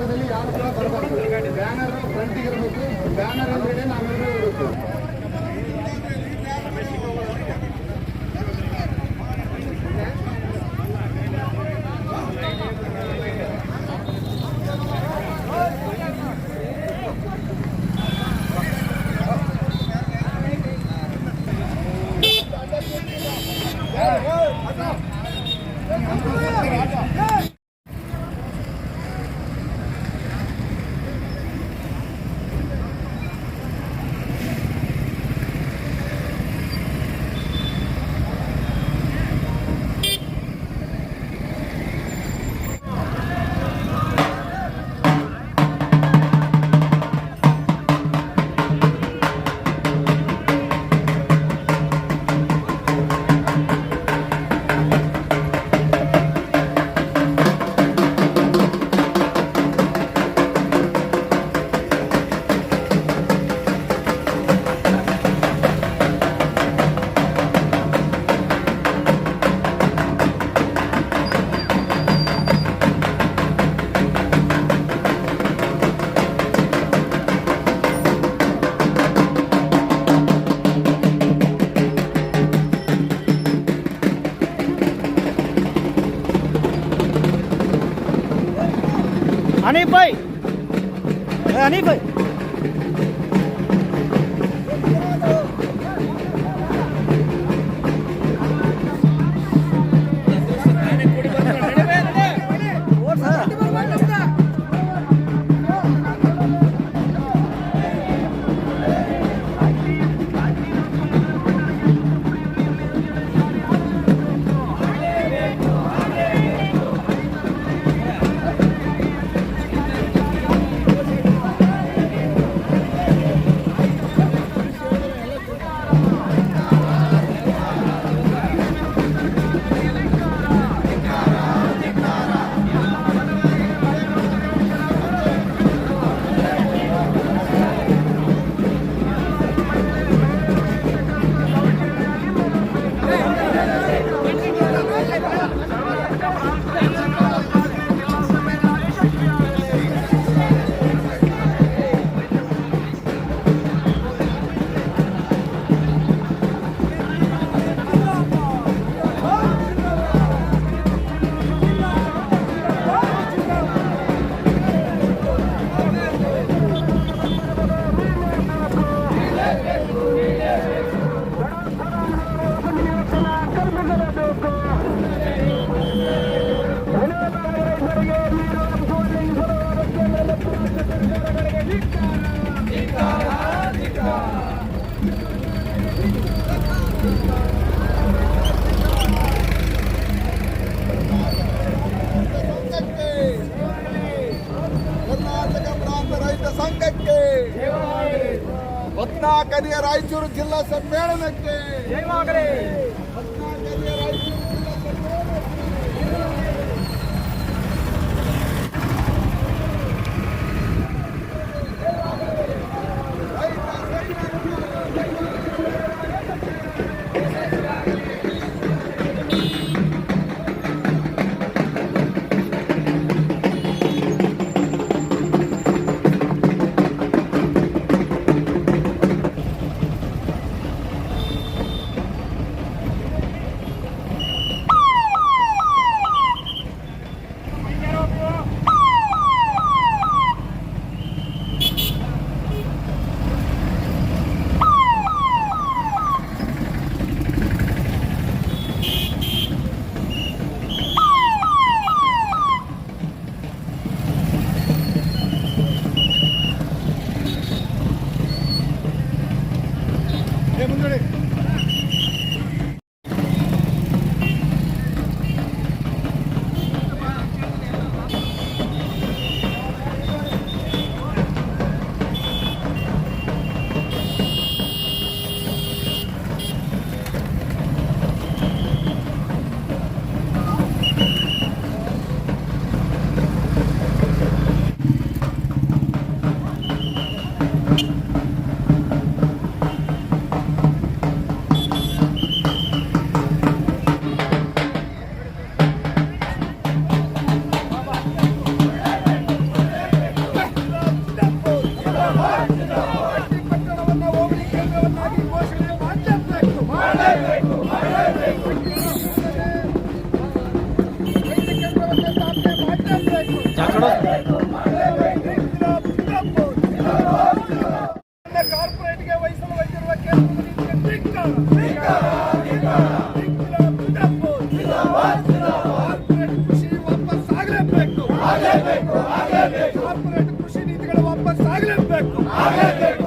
ಹಾಕದಲ್ಲಿ ಯಾರು ಕೂಡ ಬರಬಾರ್ದು ಬ್ಯಾನರ್ ಫ್ರಂಟಿಗೆ ಇರಬೇಕು ಬ್ಯಾನರ್ ಅಂದ್ರೆ ನಾವೆಲ್ಲರೂ ಇರಬೇಕು Yeah, yeah, yeah. Hanif Balasaheb बेळनक्के जय मागरे. ಆಗಲೇಬೇಕು ಆಗಲೇಬೇಕು ಕೃಷಿ ನೀತಿಗಳು ವಾಪಸ್ ಆಗಲೇಬೇಕು ಆಗಲೇಬೇಕು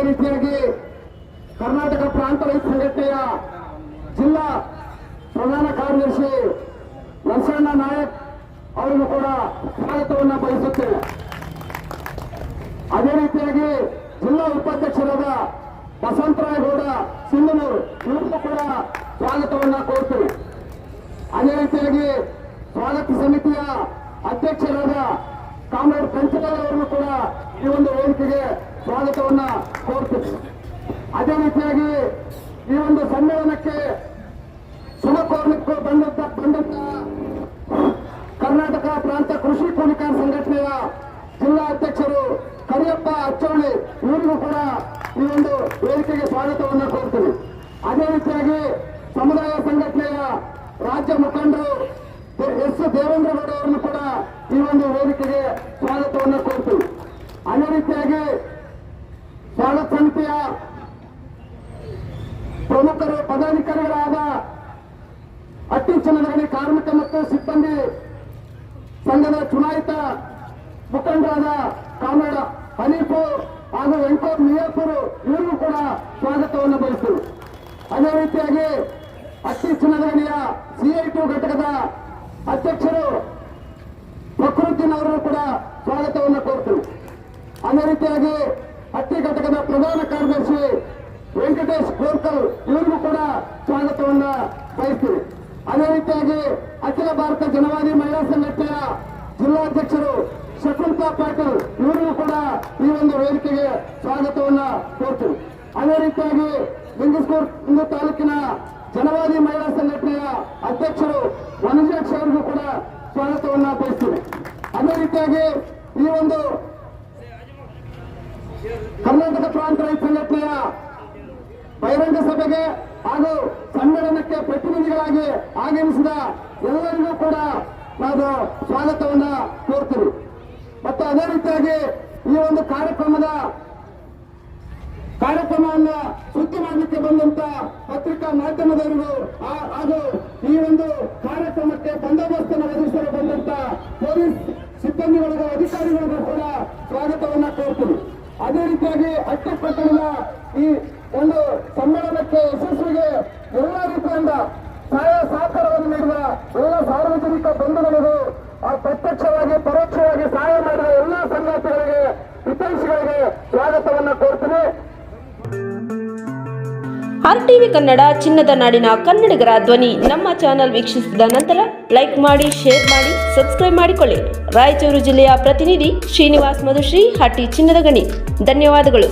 ಅದೇ ರೀತಿಯಾಗಿ ಕರ್ನಾಟಕ ಪ್ರಾಂತ ರೈತ ಸಂಘಟನೆಯ ಜಿಲ್ಲಾ ಪ್ರಧಾನ ಕಾರ್ಯದರ್ಶಿ ನರಸಣ್ಣ ನಾಯಕ್ ಅವರನ್ನು ಕೂಡ ಸ್ವಾಗತವನ್ನು ಬಯಸುತ್ತೇವೆ ಅದೇ ರೀತಿಯಾಗಿ ಜಿಲ್ಲಾ ಉಪಾಧ್ಯಕ್ಷರಾದ ಬಸವಂತರಾಯಗೌಡ ಸಿಂಧನೂರು ಇವರನ್ನು ಕೂಡ ಸ್ವಾಗತವನ್ನು ಕೋರ್ತೇನೆ. ಅದೇ ರೀತಿಯಾಗಿ ಸ್ವಾಗತ ಸಮಿತಿಯ ಅಧ್ಯಕ್ಷರಾದ ಕಾಮ್ರೇಡ್ ಕಂಚಿಲಾಲ್ ಅವರನ್ನು ಕೂಡ ಈ ಒಂದು ವೇದಿಕೆಗೆ ಸ್ವಾಗತವನ್ನ ಕೋರ್ತೀವಿ ಅದೇ ರೀತಿಯಾಗಿ ಈ ಒಂದು ಸಮ್ಮೇಳನಕ್ಕೆ ಸುಮಕೋರ್ಲಿಕ್ಕೂ ಬಂದಂತ ಬಂದಂತ ಕರ್ನಾಟಕ ಪ್ರಾಂತ ಕೃಷಿ ಕೂಲಿಕಾರ ಸಂಘಟನೆಯ ಜಿಲ್ಲಾ ಅಧ್ಯಕ್ಷರು ಕರಿಯಪ್ಪ ಅಚ್ಚೋಳಿ ಇವರಿಗೂ ಕೂಡ ಈ ಒಂದು ವೇದಿಕೆಗೆ ಸ್ವಾಗತವನ್ನು ಕೋರ್ತೀವಿ ಅದೇ ರೀತಿಯಾಗಿ ಸಮುದಾಯ ಸಂಘಟನೆಯ ರಾಜ್ಯ ಮುಖಂಡರು ಎಸ್. ದೇವೇಂದ್ರಗೌಡ ಅವರನ್ನು ಕೂಡ ಈ ಒಂದು ವೇದಿಕೆಗೆ ಸ್ವಾಗತವನ್ನು ಕೋರ್ತೀವಿ ಅದೇ ರೀತಿಯಾಗಿ ಸ್ವಾಗತ ಸಮಿತಿಯ ಪ್ರಮುಖರು ಪದಾಧಿಕಾರಿಗಳಾದ ಚನ್ನದಗಣಿ ಕಾರ್ಮಿಕ ಮತ್ತು ಸಿಬ್ಬಂದಿ ಸಂಘದ ಚುನಾಯಿತ ಮುಖಂಡರಾದ ಕಾಮರಾಡ ಹನೀಫು ಹಾಗೂ ವೆಂಕೋರ್ ಮಿಯಾಪುರು, ಇವರಿಗೂ ಕೂಡ ಸ್ವಾಗತವನ್ನು ಬಯಸಿದರು ಅದೇ ರೀತಿಯಾಗಿ ಅಟ್ಟಿ ಚುನಾವಣೆಯ ಸಿಐ ಟು ಘಟಕದ ಅಧ್ಯಕ್ಷರು ಫಕ್ರುದ್ದೀನ್ ಅವರು ಕೂಡ ಸ್ವಾಗತವನ್ನು ಕೋರ್ತೀವಿ ಅದೇ ರೀತಿಯಾಗಿ ಹಟ್ಟಿ ಘಟಕದ ಪ್ರಧಾನ ಕಾರ್ಯದರ್ಶಿ ವೆಂಕಟೇಶ್ ಗೋರ್ಕಲ್ ಇವರಿಗೂ ಕೂಡ ಸ್ವಾಗತವನ್ನು ಬಯಸ್ತೀವಿ. ಅದೇ ರೀತಿಯಾಗಿ ಅಖಿಲ ಭಾರತ ಜನವಾದಿ ಮಹಿಳಾ ಸಂಘಟನೆಯ ಜಿಲ್ಲಾಧ್ಯಕ್ಷರು ಶಕುಂತಾ ಪಾಟೀಲ್, ಇವರಿಗೂ ಕೂಡ ಈ ಒಂದು ವೇದಿಕೆಗೆ ಸ್ವಾಗತವನ್ನ ಕೋರ್ತೀವಿ ಅದೇ ರೀತಿಯಾಗಿ ಲಿಂಗಸ್ಕೂರ್ ಇಂದು ತಾಲೂಕಿನ ಜನವಾದಿ ಮಹಿಳಾ ಸಂಘಟನೆಯ ಅಧ್ಯಕ್ಷರು ವನಜಾಕ್ಷ ಅವರಿಗೂ ಕೂಡ ಸ್ವಾಗತವನ್ನ ಬಯಸ್ತೀವಿ ಅದೇ ರೀತಿಯಾಗಿ ಈ ಒಂದು ಕರ್ನಾಟಕ ಪ್ರಾಂತ ರೈತ ಸಂಘಟನೆಯ ಬಹಿರಂಗ ಸಭೆಗೆ ಹಾಗೂ ಸಮ್ಮೇಳನಕ್ಕೆ ಪ್ರತಿನಿಧಿಗಳಾಗಿ ಆಗಮಿಸಿದ ಎಲ್ಲರಿಗೂ ಕೂಡ ನಾವು ಸ್ವಾಗತವನ್ನ ಕೋರ್ತೀವಿ. ಮತ್ತು ಅದೇ ರೀತಿಯಾಗಿ ಈ ಒಂದು ಕಾರ್ಯಕ್ರಮದ ಕಾರ್ಯಕ್ರಮವನ್ನ ಸುದ್ದಿ ಮಾಡಲಿಕ್ಕೆ ಬಂದಂತ ಪತ್ರಿಕಾ ಮಾಧ್ಯಮದವರಿಗೂ ಹಾಗೂ ಈ ಒಂದು ಕಾರ್ಯಕ್ರಮಕ್ಕೆ ಬಂದೋಬಸ್ತನ್ನು ಒದಗಿಸಲು ಬಂದಂತ ಪೊಲೀಸ್ ಸಿಬ್ಬಂದಿಗಳಿಗೂ, ಅಧಿಕಾರಿಗಳಿಗೂ ಕೂಡ ಸ್ವಾಗತವನ್ನ ಕೋರ್ತೀನಿ ಅದೇ ರೀತಿಯಾಗಿ ಅಟ್ಟಪಟ್ಟಣದ ಈ ಒಂದು ಸಮ್ಮೇಳನಕ್ಕೆ ಯಶಸ್ವಿಗೆ ರೀತಿಯಿಂದ ಸಹಾಯ ಸಹಕಾರವನ್ನು ನೀಡುವ ಎಲ್ಲ ಸಾರ್ವಜನಿಕ ಬಂಧುಗಳಿಗೂ ಪ್ರತ್ಯಕ್ಷವಾಗಿ, ಪರೋಕ್ಷವಾಗಿ ಸಹಾಯ ಮಾಡಿದ ಎಲ್ಲ ಸಂಗಾತಿಗಳಿಗೆ ಹಿತೈಷಿಗಳಿಗೆ ಸ್ವಾಗತವನ್ನು ಕೋರ್ತೀನಿ. ಆರ್ ಟಿವಿ ಕನ್ನಡ ಚಿನ್ನದ ನಾಡಿನ ಕನ್ನಡಿಗರ ಧ್ವನಿ ನಮ್ಮ ಚಾನೆಲ್ ವೀಕ್ಷಿಸಿದ ನಂತರ ಲೈಕ್ ಮಾಡಿ, ಶೇರ್ ಮಾಡಿ, ಸಬ್ಸ್ಕ್ರೈಬ್ ಮಾಡಿಕೊಳ್ಳಿ. ರಾಯಚೂರು ಜಿಲ್ಲೆಯ ಪ್ರತಿನಿಧಿ ಶ್ರೀನಿವಾಸ್ ಮಧುಶ್ರೀ ಹಟ್ಟಿ ಚಿನ್ನದ ಗಣಿ. ಧನ್ಯವಾದಗಳು.